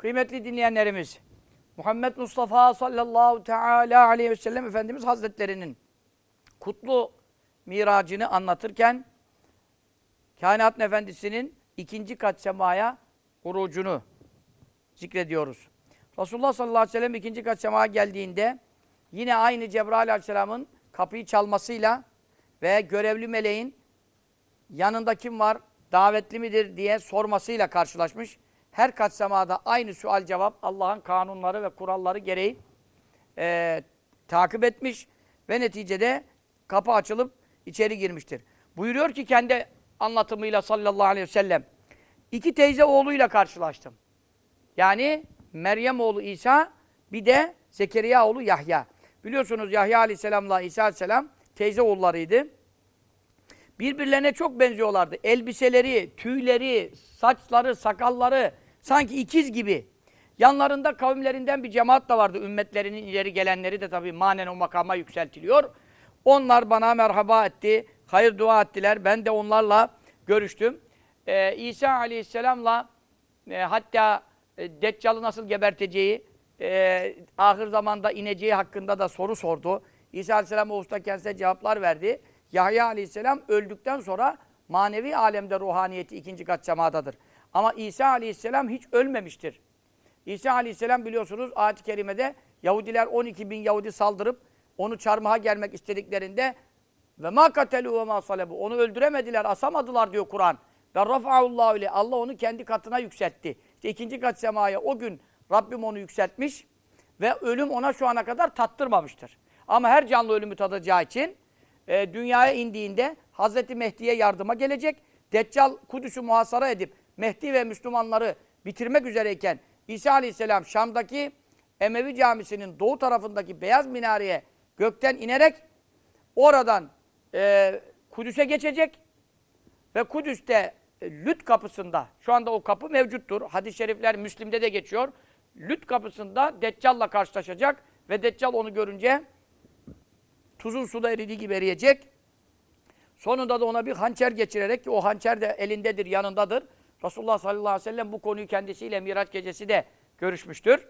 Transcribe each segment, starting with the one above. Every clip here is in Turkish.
Kıymetli dinleyenlerimiz, Muhammed Mustafa sallallahu teala aleyhi ve sellem Efendimiz Hazretlerinin kutlu miracını anlatırken Kainatın Efendisi'nin ikinci kat semaya urucunu zikrediyoruz. Resulullah sallallahu aleyhi ve sellem ikinci kat semaya geldiğinde yine aynı Cebrail aleyhisselamın kapıyı çalmasıyla ve görevli meleğin yanında kim var, davetli midir diye sormasıyla karşılaşmış. Her kat semada aynı sual cevap Allah'ın kanunları ve kuralları gereği e, takip etmiş ve neticede kapı açılıp içeri girmiştir. Buyuruyor ki kendi anlatımıyla sallallahu aleyhi ve sellem iki teyze oğluyla karşılaştım. Yani Meryem oğlu İsa bir de Zekeriya oğlu Yahya. Biliyorsunuz Yahya aleyhisselamla İsa aleyhisselam teyze oğullarıydı. Birbirlerine çok benziyorlardı. Elbiseleri, tüyleri, saçları, sakalları sanki ikiz gibi. Yanlarında kavimlerinden bir cemaat da vardı. Ümmetlerinin ileri gelenleri de tabii manen o makama yükseltiliyor. Onlar bana merhaba etti, hayır dua ettiler. Ben de onlarla görüştüm. Ee, İsa aleyhisselamla e, hatta e, Deccal'ı nasıl geberteceği, e, ahir zamanda ineceği hakkında da soru sordu. İsa aleyhisselam o usta kendisine cevaplar verdi. Yahya aleyhisselam öldükten sonra manevi alemde ruhaniyeti ikinci kat semadadır. Ama İsa aleyhisselam hiç ölmemiştir. İsa aleyhisselam biliyorsunuz ayet-i kerimede Yahudiler 12 bin Yahudi saldırıp onu çarmıha gelmek istediklerinde ve ma katelu ve ma salebu onu öldüremediler, asamadılar diyor Kur'an. Ve rafa'ullahu ile Allah onu kendi katına yükseltti. İşte ikinci kat semaya o gün Rabbim onu yükseltmiş ve ölüm ona şu ana kadar tattırmamıştır. Ama her canlı ölümü tadacağı için e, dünyaya indiğinde Hazreti Mehdi'ye yardıma gelecek. Deccal Kudüs'ü muhasara edip Mehdi ve Müslümanları bitirmek üzereyken İsa Aleyhisselam Şam'daki Emevi Camisi'nin doğu tarafındaki beyaz minareye gökten inerek oradan e, Kudüs'e geçecek ve Kudüs'te e, Lüt kapısında, şu anda o kapı mevcuttur. Hadis-i şerifler Müslim'de de geçiyor. Lüt kapısında Deccal'la karşılaşacak ve Deccal onu görünce tuzun suda eridiği gibi eriyecek. Sonunda da ona bir hançer geçirerek ki o hançer de elindedir, yanındadır. Resulullah sallallahu aleyhi ve sellem bu konuyu kendisiyle Miraç gecesi de görüşmüştür.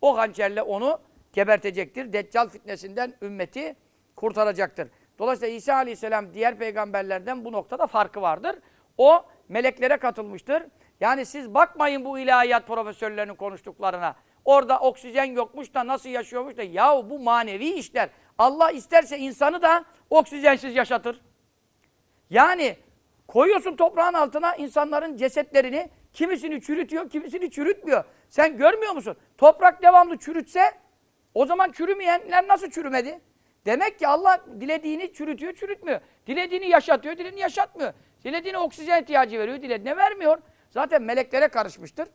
O hançerle onu gebertecektir. Deccal fitnesinden ümmeti kurtaracaktır. Dolayısıyla İsa aleyhisselam diğer peygamberlerden bu noktada farkı vardır. O meleklere katılmıştır. Yani siz bakmayın bu ilahiyat profesörlerinin konuştuklarına. Orada oksijen yokmuş da nasıl yaşıyormuş da yahu bu manevi işler. Allah isterse insanı da oksijensiz yaşatır. Yani koyuyorsun toprağın altına insanların cesetlerini kimisini çürütüyor, kimisini çürütmüyor. Sen görmüyor musun? Toprak devamlı çürütse o zaman çürümeyenler nasıl çürümedi? Demek ki Allah dilediğini çürütüyor, çürütmüyor. Dilediğini yaşatıyor, dilediğini yaşatmıyor. Dilediğine oksijen ihtiyacı veriyor, dilediğine vermiyor. Zaten meleklere karışmıştır.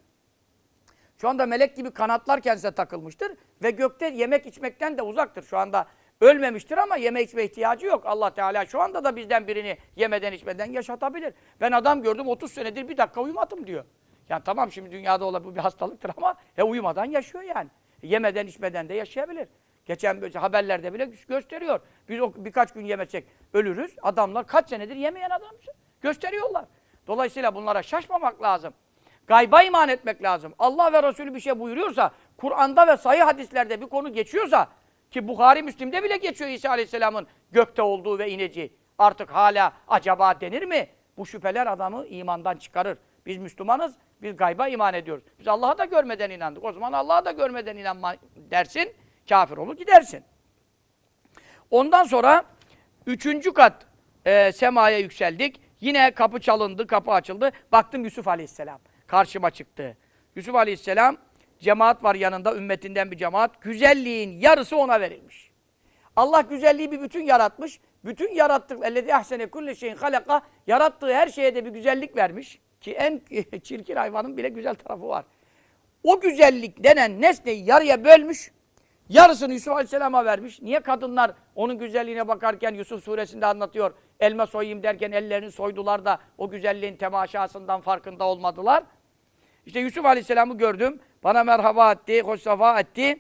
Şu anda melek gibi kanatlar kendisine takılmıştır ve gökte yemek içmekten de uzaktır. Şu anda ölmemiştir ama yeme içme ihtiyacı yok. Allah Teala şu anda da bizden birini yemeden içmeden yaşatabilir. Ben adam gördüm 30 senedir bir dakika uyumadım diyor. Yani tamam şimdi dünyada olan bu bir hastalıktır ama e, uyumadan yaşıyor yani. E, yemeden içmeden de yaşayabilir. Geçen böyle haberlerde bile gösteriyor. Biz o birkaç gün yemesek ölürüz. Adamlar kaç senedir yemeyen adam gösteriyorlar. Dolayısıyla bunlara şaşmamak lazım. Gayba iman etmek lazım. Allah ve Resulü bir şey buyuruyorsa, Kur'an'da ve sahih hadislerde bir konu geçiyorsa, ki Bukhari Müslim'de bile geçiyor İsa Aleyhisselam'ın gökte olduğu ve ineceği. Artık hala acaba denir mi? Bu şüpheler adamı imandan çıkarır. Biz Müslümanız, biz gayba iman ediyoruz. Biz Allah'a da görmeden inandık. O zaman Allah'a da görmeden inanma dersin, kafir olur gidersin. Ondan sonra üçüncü kat e, semaya yükseldik. Yine kapı çalındı, kapı açıldı. Baktım Yusuf Aleyhisselam karşıma çıktı. Yusuf Aleyhisselam cemaat var yanında, ümmetinden bir cemaat. Güzelliğin yarısı ona verilmiş. Allah güzelliği bir bütün yaratmış. Bütün yarattık ellezî ahsene kulli şeyin halaka yarattığı her şeye de bir güzellik vermiş ki en çirkin hayvanın bile güzel tarafı var. O güzellik denen nesneyi yarıya bölmüş. Yarısını Yusuf Aleyhisselam'a vermiş. Niye kadınlar onun güzelliğine bakarken Yusuf suresinde anlatıyor. Elma soyayım derken ellerini soydular da o güzelliğin temaşasından farkında olmadılar. İşte Yusuf Aleyhisselam'ı gördüm. Bana merhaba etti, hoş safa etti.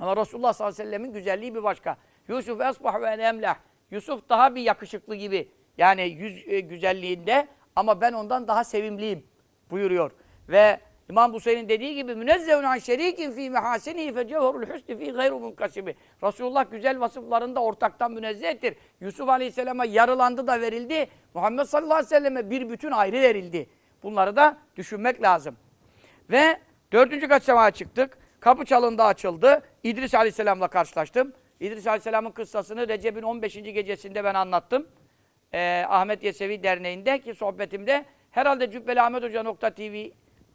Ama Resulullah sallallahu aleyhi ve sellemin güzelliği bir başka. Yusuf esbah ve emlah. Yusuf daha bir yakışıklı gibi. Yani yüz e, güzelliğinde ama ben ondan daha sevimliyim buyuruyor. Ve İmam Hüseyin'in dediği gibi münezzehun an şerikin fi mehasenihi fe cevherul husni fi gayru munkasibi. Resulullah güzel vasıflarında ortaktan münezzehtir. Yusuf Aleyhisselam'a yarılandı da verildi. Muhammed sallallahu aleyhi ve selleme bir bütün ayrı verildi. Bunları da düşünmek lazım. Ve dördüncü kat semaya çıktık. Kapı çalındı açıldı. İdris Aleyhisselam'la karşılaştım. İdris Aleyhisselam'ın kıssasını Recep'in 15. gecesinde ben anlattım. Ee, Ahmet Yesevi Derneği'nde ki sohbetimde herhalde Cübbeli Ahmet Hoca nokta TV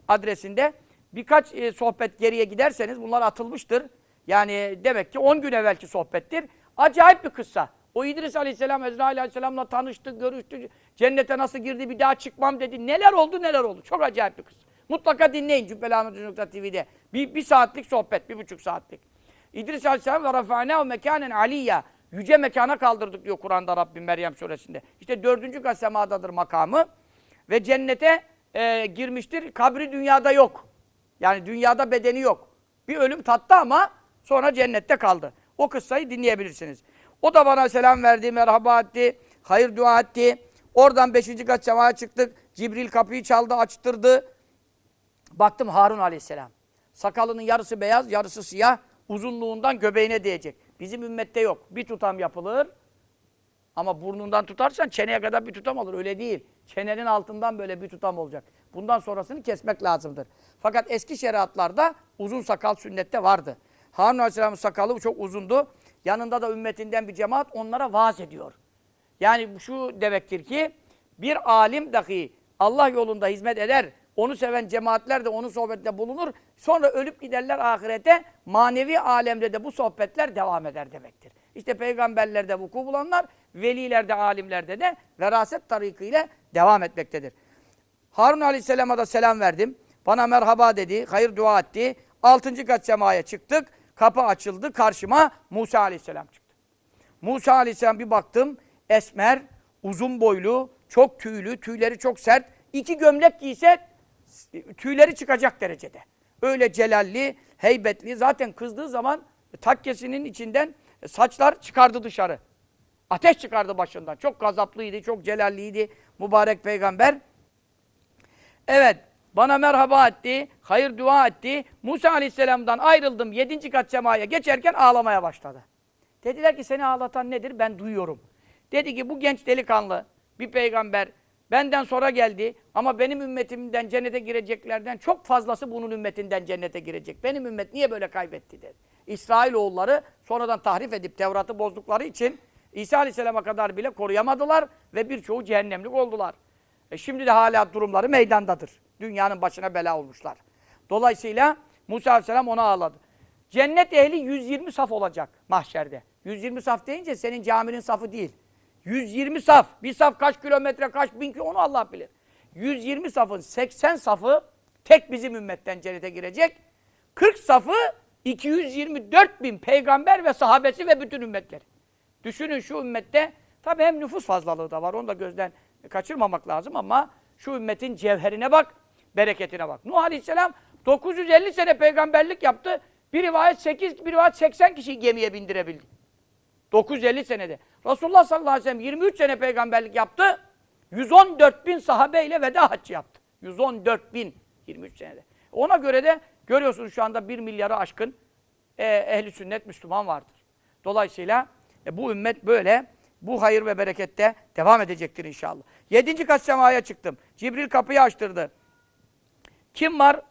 adresinde birkaç e, sohbet geriye giderseniz bunlar atılmıştır. Yani demek ki 10 gün evvelki sohbettir. Acayip bir kıssa. O İdris Aleyhisselam, Ezrail Aleyhisselam'la tanıştı, görüştü. Cennete nasıl girdi bir daha çıkmam dedi. Neler oldu neler oldu. Çok acayip bir kıssa. Mutlaka dinleyin Cübbeli Ahmet Hoca TV'de. Bir, bir saatlik sohbet, bir buçuk saatlik. İdris Aleyhisselam ve rafa'nehu mekanen aliyya. Yüce mekana kaldırdık diyor Kur'an'da Rabbim Meryem suresinde. İşte dördüncü kat semadadır makamı. Ve cennete e, girmiştir. Kabri dünyada yok. Yani dünyada bedeni yok. Bir ölüm tattı ama sonra cennette kaldı. O kıssayı dinleyebilirsiniz. O da bana selam verdi, merhaba etti, hayır dua etti. Oradan beşinci kat semaya çıktık. Cibril kapıyı çaldı, açtırdı. Baktım Harun aleyhisselam. Sakalının yarısı beyaz, yarısı siyah. Uzunluğundan göbeğine değecek. Bizim ümmette yok. Bir tutam yapılır. Ama burnundan tutarsan çeneye kadar bir tutam olur. Öyle değil. Çenenin altından böyle bir tutam olacak. Bundan sonrasını kesmek lazımdır. Fakat eski şeriatlarda uzun sakal sünnette vardı. Harun Aleyhisselam'ın sakalı çok uzundu. Yanında da ümmetinden bir cemaat onlara vaaz ediyor. Yani şu demektir ki bir alim dahi Allah yolunda hizmet eder, onu seven cemaatler de onun sohbetinde bulunur. Sonra ölüp giderler ahirete, manevi alemde de bu sohbetler devam eder demektir. İşte peygamberlerde vuku bulanlar, velilerde, alimlerde de veraset tarikıyla devam etmektedir. Harun Aleyhisselam'a da selam verdim. Bana merhaba dedi, hayır dua etti. Altıncı kat semaya çıktık. Kapı açıldı. Karşıma Musa Aleyhisselam çıktı. Musa Aleyhisselam bir baktım. Esmer, uzun boylu, çok tüylü, tüyleri çok sert. İki gömlek giyse tüyleri çıkacak derecede. Öyle celalli, heybetli. Zaten kızdığı zaman takkesinin içinden saçlar çıkardı dışarı. Ateş çıkardı başından. Çok gazaplıydı, çok celalliydi mübarek peygamber. Evet, bana merhaba etti, hayır dua etti. Musa aleyhisselamdan ayrıldım, yedinci kat semaya geçerken ağlamaya başladı. Dediler ki seni ağlatan nedir? Ben duyuyorum. Dedi ki bu genç delikanlı, bir peygamber, benden sonra geldi ama benim ümmetimden cennete gireceklerden çok fazlası bunun ümmetinden cennete girecek. Benim ümmet niye böyle kaybetti dedi. İsrailoğulları sonradan tahrif edip Tevrat'ı bozdukları için İsa Aleyhisselam'a kadar bile koruyamadılar ve birçoğu cehennemlik oldular. E şimdi de hala durumları meydandadır. Dünyanın başına bela olmuşlar. Dolayısıyla Musa Aleyhisselam ona ağladı. Cennet ehli 120 saf olacak mahşerde. 120 saf deyince senin caminin safı değil. 120 saf. Bir saf kaç kilometre, kaç bin kilometre onu Allah bilir. 120 safın 80 safı tek bizim ümmetten cennete girecek. 40 safı 224 bin peygamber ve sahabesi ve bütün ümmetler. Düşünün şu ümmette tabi hem nüfus fazlalığı da var onu da gözden kaçırmamak lazım ama şu ümmetin cevherine bak, bereketine bak. Nuh Aleyhisselam 950 sene peygamberlik yaptı. Bir rivayet 8, bir rivayet 80 kişiyi gemiye bindirebildi. 950 senede. Resulullah sallallahu aleyhi ve sellem 23 sene peygamberlik yaptı. 114 bin sahabeyle veda haccı yaptı. 114 bin 23 senede. Ona göre de görüyorsunuz şu anda 1 milyarı aşkın e, ehli sünnet Müslüman vardır. Dolayısıyla e, bu ümmet böyle bu hayır ve berekette devam edecektir inşallah. Yedinci kat semaya çıktım. Cibril kapıyı açtırdı. Kim var?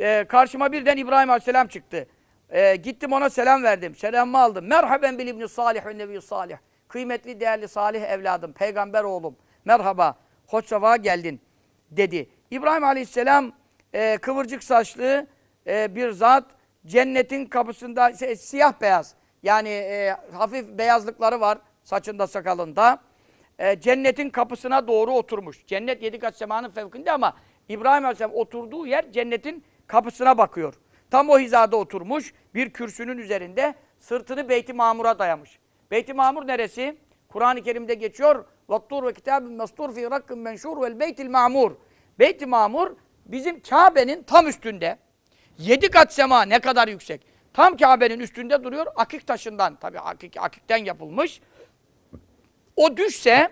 Ee, karşıma birden İbrahim Aleyhisselam çıktı. Ee, gittim ona selam verdim. Selamımı aldım. Merhaben bil ibni salih ve nebiyyü salih. Kıymetli, değerli, salih evladım, peygamber oğlum. Merhaba, hoş sefa geldin dedi. İbrahim Aleyhisselam e, kıvırcık saçlı e, bir zat cennetin kapısında şey, siyah beyaz. Yani e, hafif beyazlıkları var saçında sakalında. E, cennetin kapısına doğru oturmuş. Cennet yedi kat semanın fevkinde ama İbrahim Aleyhisselam oturduğu yer cennetin kapısına bakıyor. Tam o hizada oturmuş bir kürsünün üzerinde sırtını Beyt-i Mamur'a dayamış. Beyt-i Mamur neresi? Kur'an-ı Kerim'de geçiyor. Vattur ve kitabın mestur fi rakkın menşur vel beytil mamur. Beyt-i mamur bizim Kabe'nin tam üstünde. Yedi kat sema ne kadar yüksek. Tam Kabe'nin üstünde duruyor. Akik taşından tabi akik, akikten yapılmış. O düşse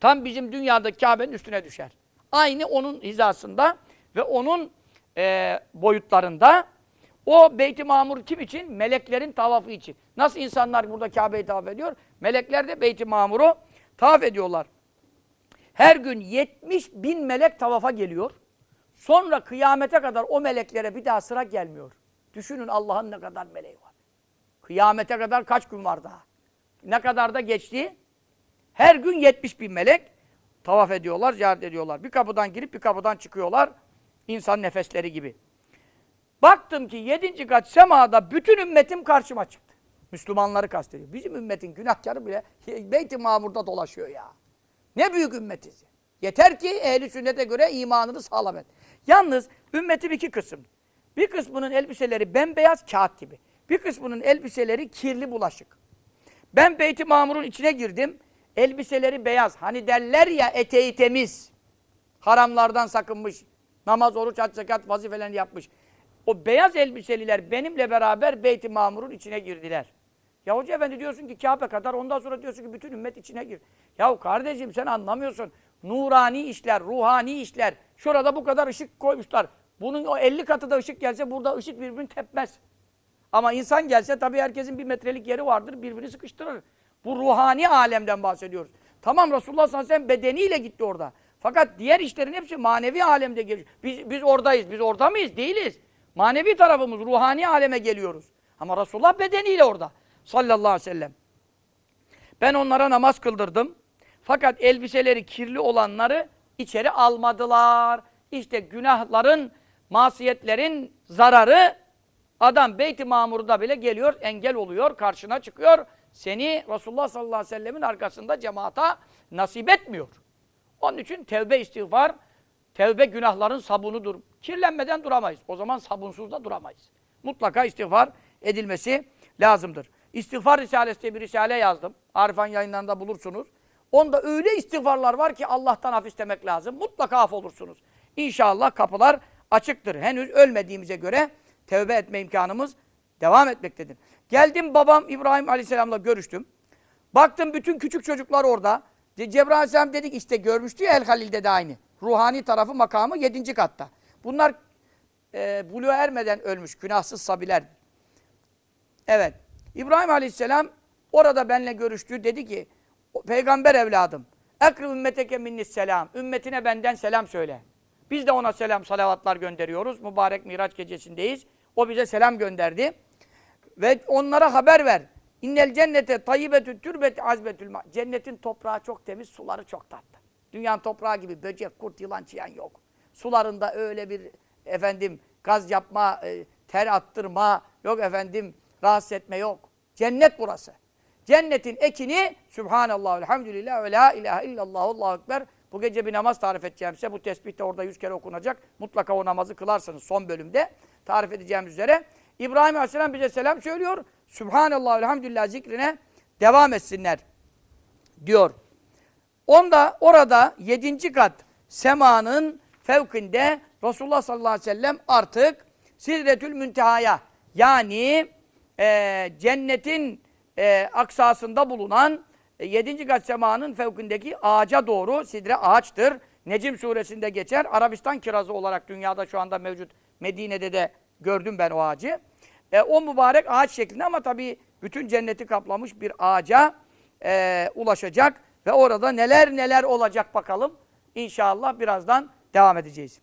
tam bizim dünyadaki Kabe'nin üstüne düşer. Aynı onun hizasında ve onun e, boyutlarında o Beyt-i Mamur kim için? Meleklerin tavafı için. Nasıl insanlar burada Kabe'yi tavaf ediyor? Melekler de Beyt-i Mamur'u tavaf ediyorlar. Her gün 70 bin melek tavafa geliyor. Sonra kıyamete kadar o meleklere bir daha sıra gelmiyor. Düşünün Allah'ın ne kadar meleği var. Kıyamete kadar kaç gün var daha? Ne kadar da geçti? Her gün 70 bin melek tavaf ediyorlar, ziyaret ediyorlar. Bir kapıdan girip bir kapıdan çıkıyorlar. İnsan nefesleri gibi. Baktım ki yedinci kat semada bütün ümmetim karşıma çıktı. Müslümanları kastediyor. Bizim ümmetin günahkarı bile Beyt-i Mamur'da dolaşıyor ya. Ne büyük ümmetiz. Yeter ki ehli sünnete göre imanını sağlam et. Yalnız ümmetim iki kısım. Bir kısmının elbiseleri bembeyaz kağıt gibi. Bir kısmının elbiseleri kirli bulaşık. Ben Beyt-i Mamur'un içine girdim. Elbiseleri beyaz. Hani derler ya eteği temiz. Haramlardan sakınmış. Namaz, oruç, hac, zekat vazifelerini yapmış. O beyaz elbiseliler benimle beraber Beyt-i Mamur'un içine girdiler. Ya Hoca Efendi diyorsun ki Kabe kadar ondan sonra diyorsun ki bütün ümmet içine gir. Ya kardeşim sen anlamıyorsun. Nurani işler, ruhani işler. Şurada bu kadar ışık koymuşlar. Bunun o 50 katı da ışık gelse burada ışık birbirini tepmez. Ama insan gelse tabii herkesin bir metrelik yeri vardır. Birbirini sıkıştırır. Bu ruhani alemden bahsediyoruz. Tamam Resulullah sallallahu aleyhi ve sellem bedeniyle gitti orada. Fakat diğer işlerin hepsi manevi alemde geliyor. Biz, biz oradayız. Biz orada mıyız? Değiliz. Manevi tarafımız, ruhani aleme geliyoruz. Ama Resulullah bedeniyle orada. Sallallahu aleyhi ve sellem. Ben onlara namaz kıldırdım. Fakat elbiseleri kirli olanları içeri almadılar. İşte günahların, masiyetlerin zararı adam Beyt-i Mamur'da bile geliyor, engel oluyor, karşına çıkıyor. Seni Resulullah sallallahu aleyhi ve sellemin arkasında cemaata nasip etmiyor. Onun için tevbe istiğfar, tevbe günahların sabunudur. Kirlenmeden duramayız. O zaman sabunsuz da duramayız. Mutlaka istiğfar edilmesi lazımdır. İstiğfar Risalesi diye bir risale yazdım. Arifan yayınlarında bulursunuz. Onda öyle istiğfarlar var ki Allah'tan af istemek lazım. Mutlaka af olursunuz. İnşallah kapılar açıktır. Henüz ölmediğimize göre tevbe etme imkanımız devam etmektedir. Geldim babam İbrahim Aleyhisselam'la görüştüm. Baktım bütün küçük çocuklar orada. Ce- Cebrail Aleyhisselam dedik işte görmüştü ya El Halil'de de aynı. Ruhani tarafı makamı yedinci katta. Bunlar e, buluğa ermeden ölmüş günahsız sabiler. Evet. İbrahim Aleyhisselam orada benimle görüştü. Dedi ki "O peygamber evladım ekri ümmeteke minnis selam. Ümmetine benden selam söyle. Biz de ona selam salavatlar gönderiyoruz. Mübarek Miraç gecesindeyiz. O bize selam gönderdi. Ve onlara haber ver. İnnel cennete tayyibetü türbeti azbetül ma. Cennetin toprağı çok temiz, suları çok tatlı. Dünyanın toprağı gibi böcek, kurt, yılan, çıyan yok. Sularında öyle bir efendim gaz yapma, e, ter attırma, yok efendim rahatsız etme yok. Cennet burası. Cennetin ekini Sübhanallah, elhamdülillah ve la ilahe illallah, Allahu ekber. Bu gece bir namaz tarif edeceğim size. Bu tesbih de orada yüz kere okunacak. Mutlaka o namazı kılarsınız son bölümde. Tarif edeceğim üzere. İbrahim Aleyhisselam bize selam söylüyor. Sübhanallah, elhamdülillah zikrine devam etsinler diyor. Onda orada yedinci kat semanın fevkinde Resulullah sallallahu aleyhi ve sellem artık Sidretül Münteha'ya yani e, cennetin e, aksasında bulunan e, yedinci kat semanın fevkindeki ağaca doğru sidre ağaçtır. Necim suresinde geçer. Arabistan kirazı olarak dünyada şu anda mevcut. Medine'de de gördüm ben o ağacı. E, o mübarek ağaç şeklinde ama tabii bütün cenneti kaplamış bir ağaca e, ulaşacak ve orada neler neler olacak bakalım. İnşallah birazdan devam edeceğiz.